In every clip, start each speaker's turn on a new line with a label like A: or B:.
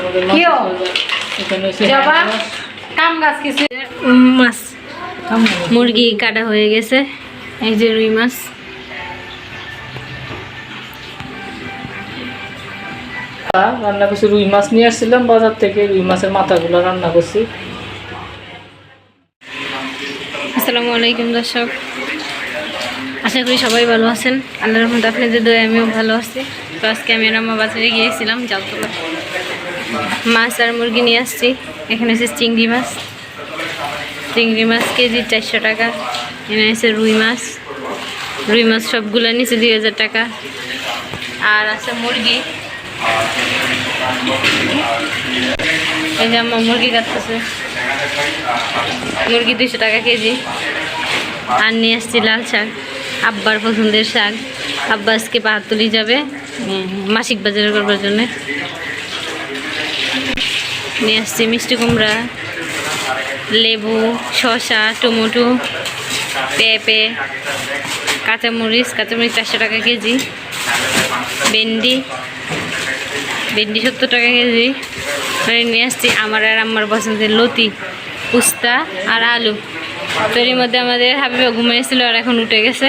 A: আমাদের
B: কিও?
A: মাছের বাজার। এখানে হচ্ছে
B: জবা কাম গাছ কিছু?
C: মাছ। মুরগি কাটা হয়ে গেছে। এই যে রুই মাছ।
A: রান্না করছি রুই মাছ নিয়ে আসছিলাম বাজার থেকে রুই মাছের মাথাগুলো রান্না করছি।
C: আসসালামু আলাইকুম দর্শক। আশা করি সবাই ভালো আছেন। আল্লাহর রহমতে আপনাদের দয়ে আমিও ভালো আছি। তো আজকে আমি আমার বাজারে গিয়েছিলাম জালতলা। মাছ আর মুরগি নিয়ে আসছি। এখানে হচ্ছে চিংড়ি মাছ। চিংড়ি মাছ কেজি চারশো টাকা। এখানে আছে রুই মাছ। রুই মাছ সবগুলো নিচে দুই হাজার টাকা। আর আছে মুরগি। এই যে আমার মুরগি কাটতেছে। মুরগি দুশো টাকা কেজি। আর নিয়ে আসছি লাল শাক। আব্বার পছন্দের শাক। আব্বা আজকে পাহাড় তুলি যাবে। মাসিক বাজার করবার জন্য। নিয়ে আসছি মিষ্টি কুমড়া, লেবু, শসা, টমেটো, পেঁপে, কাঁচামরিচ কাঁচামরিচ চারশো টাকা কেজি, ভেন্ডি ভেন্ডি সত্তর টাকা কেজি। মানে নিয়ে আসছি আমার আর আমার পছন্দের লতি, পুস্তা আর আলু। তো এর মধ্যে আমাদের হাবিবা ঘুমিয়েছিল আর এখন উঠে গেছে।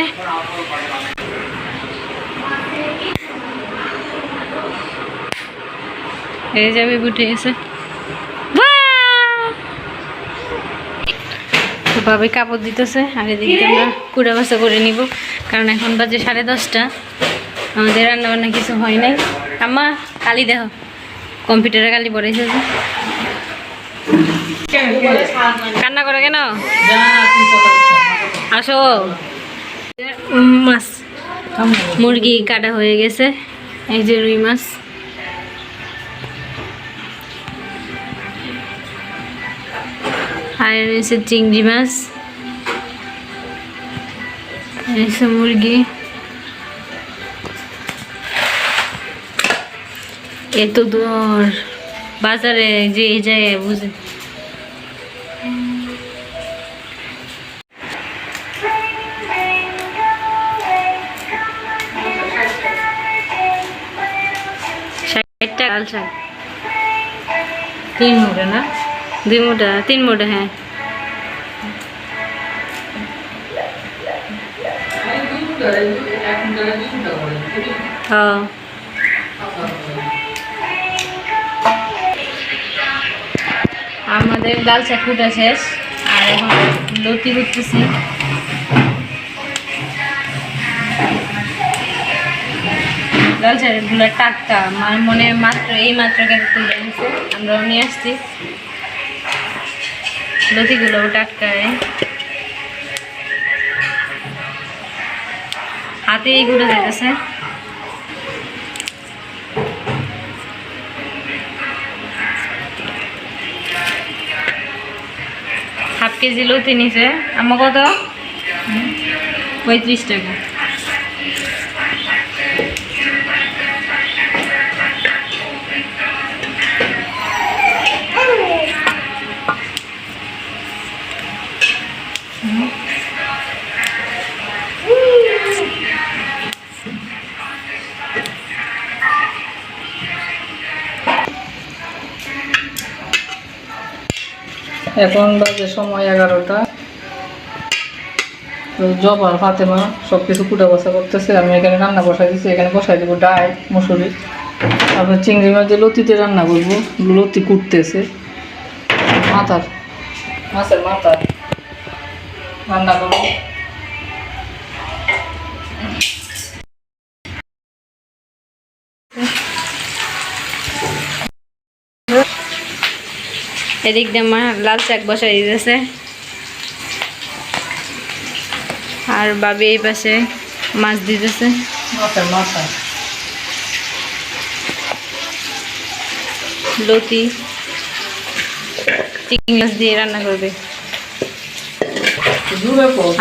C: এই যে আমি উঠে গেছে ভাবে কাপড় দিতেছে, আর এদিকে আমরা কুড়া বাসা করে নিব, কারণ এখন বাজে সাড়ে দশটা। আমাদের রান্না বান্না কিছু হয় নাই। আম্মা, কালি দেখো, কম্পিউটারে কালি পড়েছে যে। কান্না করে কেন? আসো। মাছ। মুরগি কাটা হয়ে গেছে। এই যে রুই মাছ। আর এনেছে চিংড়ি মাছ। এনেছে মুরগি। এত দূর। বাজারে যে এই জায়গায় বুঝে।
B: তিন মুড়ে না?
C: দুই মোটা, তিন মোটা হ্যাঁ। আমাদের লাল শাক কুটা শেষ, আর এখন লতি করতেছি। লাল শাকগুলো টাটকা আমার মনে মাত্র এই মাত্র কেটে তুলে আমরাও নিয়ে আসছি। লতিগুলোও টাটকা এই। হাতে এইগুলো যেতেছে হাফ কেজি লতি নিছে। আমার কত পঁয়ত্রিশ টাকা।
A: এখন বাজে সময় এগারোটা। তো আর ফাতেমা সব কিছু কুটা বসা করতেছে, আমি এখানে রান্না বসাই দিচ্ছি এখানে বসাই দেবো ডাই মুসুরি। তারপর চিংড়ি মাছ দিয়ে লতিতে রান্না করব লতি কুটতেছে। মাথার, মাছের মাথা। রান্না করব।
C: এদিক দিয়ে আমার লাল শাক বসাই দিতেছে। আর বাবি এই পাশে মাছ দিতেছে। লতি মাছ দিয়ে রান্না করবে।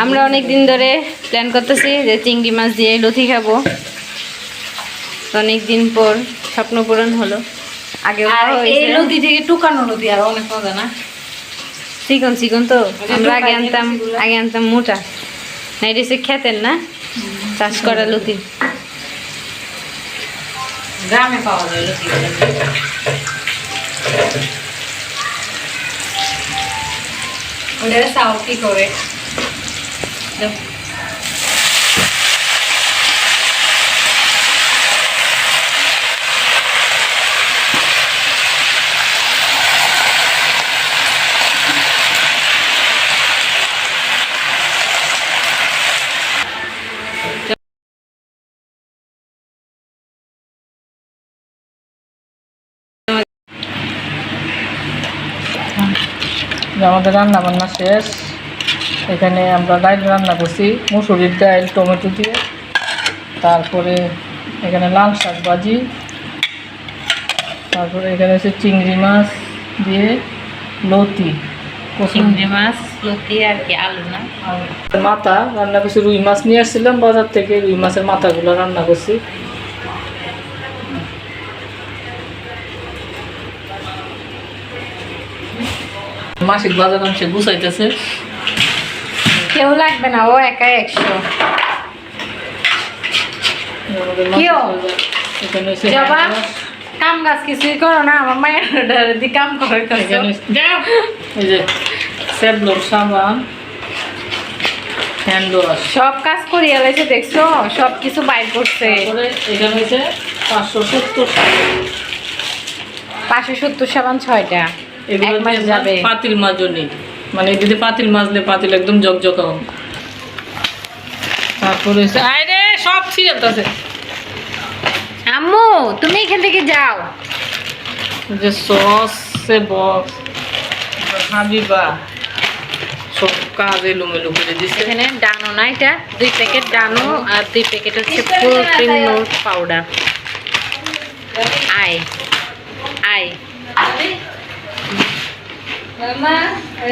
C: আমরা অনেক দিন ধরে প্ল্যান করতেছি যে চিংড়ি মাছ দিয়ে লতি খাব। অনেক দিন পর স্বপ্ন পূরণ হলো। খাওয়া
B: এই। নদী থেকে টুকানো নদী আর অনেক মজা না?
C: চিকন চিকন তো। আমরা আগে আনতাম। আগে আনতাম মোটা। না এটা হচ্ছে খেতেন না? চাষ করা লতি।
B: গ্রামে পাওয়া যায় লতি। ওটা চাও কি করে?
A: আমাদের রান্না বান্না শেষ এখানে আমরা ডাইল রান্না করছি মুসুরির ডাইল টমেটো দিয়ে। তারপরে এখানে লাল শাক ভাজি। তারপরে এখানে হচ্ছে চিংড়ি মাছ দিয়ে লতি
B: চিংড়ি মাছ লতি আর কি আলু না?
A: মাথা রান্না করছি রুই মাছ নিয়ে আসছিলাম বাজার থেকে রুই মাছের মাথাগুলো রান্না করছি। মাসিক বাজার আনছে গুছাইতেছে।
B: কেউ লাগবে না ও একা একশো। কাম গাছ কিছুই করো না আমার মায়ের দি কাম করে
A: এই যে স্যাবলোর সাবান হ্যান্ড ওয়াশ
B: সব কাজ করি এলাইছে দেখছ? সব কিছু বাইর করছে।
A: এখানে পাঁচশো সত্তর
B: পাঁচশো সত্তর সাবান ছয়টা।
A: এগুলো
B: যাবে।
A: পাতিল মাজনি মানে যদি পাতিল মাজলে পাতিল একদম জকজকা হবে। তারপরে আরে সব ছিঁড়তেছে
B: আম্মু তুমি এখান থেকে যাও।
A: যে সস সে বক্স হাবিবা সব কাজ এলোমেলো করে দিচ্ছে
B: এখানে ডানো না এটা? দুই প্যাকেট ডানো আর দুই প্যাকেট হচ্ছে প্রোটিন পাউডার। আয় আয়।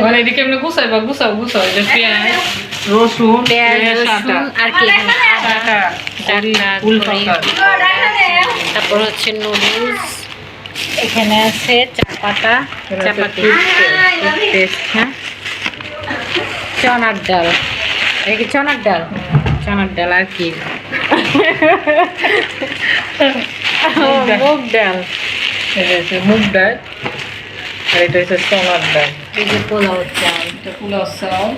A: মানে এদিকে এমনি গুছাইবা গুছাও গুছাও এই যে পেঁয়াজ রসুন
B: পেঁয়াজ
A: পেঁয়াজ আটা
B: রসুন আর কি এখানে আদা
A: আটা
B: ডাটা,
A: ফুল
B: ধনে, তারপর হচ্ছে নুডলস এখানে আছে চা পাতা
A: এখানে
B: চা
A: আছে
B: পাতি
A: toothpaste।
B: পেস্ট হ্যাঁ চনার ডাল এটা কি চনার ডাল চনার ডাল আর কি মুগ ডাল
A: এটা হচ্ছে মুগ ডাল আর এটা হচ্ছে সোনার ডাল
B: এই যে পোলাও চাল
A: এটা পোলাও চাল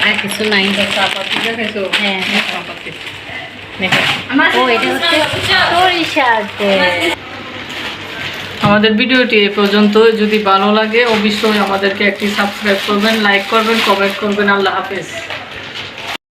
B: আর কিছু নাই
A: চাপাতি দেখাইছো
B: হ্যাঁ।
A: চাপাতি
B: ও এটা হচ্ছে সরিষার
A: আমাদের ভিডিওটি এ পর্যন্ত যদি ভালো লাগে অবশ্যই আমাদেরকে একটি সাবস্ক্রাইব করবেন লাইক করবেন কমেন্ট করবেন। আল্লাহ হাফেজ।